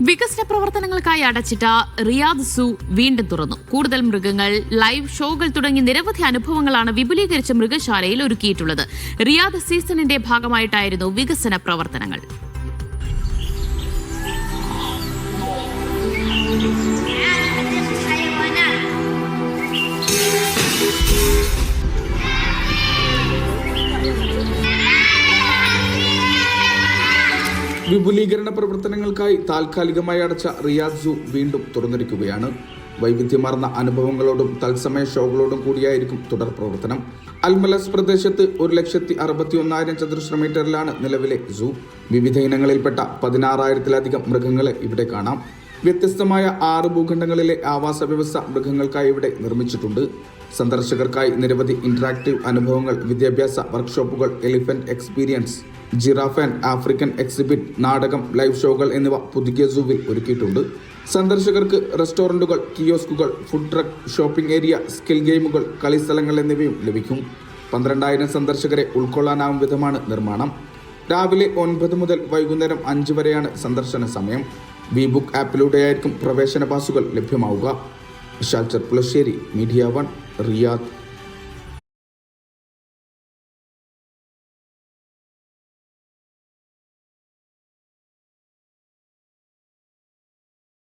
വികസന പ്രവർത്തനങ്ങൾക്കായി അടച്ചിട്ട റിയാദ് സൂ വീണ്ടും തുറന്നു. കൂടുതൽ മൃഗങ്ങൾ ലൈവ് ഷോകൾ തുടങ്ങി നിരവധി അനുഭവങ്ങളാണ് വിപുലീകരിച്ച മൃഗശാലയിൽ ഒരുക്കിയിട്ടുള്ളത്. റിയാദ് സീസണിന്റെ ഭാഗമായിട്ടായിരുന്നു വികസന പ്രവർത്തനങ്ങൾ. വിപുലീകരണ പ്രവർത്തനങ്ങൾക്കായി താൽക്കാലികമായി അടച്ച റിയാദ് സൂ വീണ്ടും തുറന്നിരിക്കുകയാണ്. വൈവിധ്യമാർന്ന അനുഭവങ്ങളോടും തത്സമയ ഷോകളോടും കൂടിയായിരിക്കും തുടർ പ്രവർത്തനം. അൽമലസ് പ്രദേശത്ത് ഒരു ലക്ഷത്തി അറുപത്തി ഒന്നായിരം ചതുരശ്ര മീറ്ററിലാണ് നിലവിലെ സൂ. വിവിധ ഇനങ്ങളിൽപ്പെട്ട പതിനാറായിരത്തിലധികം മൃഗങ്ങളെ ഇവിടെ കാണാം. വ്യത്യസ്തമായ ആറ് ഭൂഖണ്ഡങ്ങളിലെ ആവാസ വ്യവസ്ഥ മൃഗങ്ങൾക്കായി ഇവിടെ നിർമ്മിച്ചിട്ടുണ്ട്. സന്ദർശകർക്കായി നിരവധി ഇന്ററാക്റ്റീവ് അനുഭവങ്ങൾ വിദ്യാഭ്യാസ വർക്ക്ഷോപ്പുകൾ elephant experience giraffe and African exhibit നാടകം ലൈവ് ഷോകൾ എന്നിവ പുതുക്കിയ സൂവിൽ ഒരുക്കിയിട്ടുണ്ട്. സന്ദർശകർക്ക് റെസ്റ്റോറന്റുകൾ കിയോസ്കുകൾ food truck shopping area skill ഗെയിമുകൾ കളിസ്ഥലങ്ങൾ എന്നിവയും ലഭിക്കും. പന്ത്രണ്ടായിരം സന്ദർശകരെ ഉൾക്കൊള്ളാനാവും വിധമാണ് നിർമ്മാണം. രാവിലെ ഒൻപത് മുതൽ വൈകുന്നേരം അഞ്ച് വരെയാണ് സന്ദർശന സമയം. വി ബുക്ക് ആപ്പിലൂടെയായിരിക്കും പ്രവേശന പാസുകൾ ലഭ്യമാവുക. Vishal Cherpulassery media one Riyadh.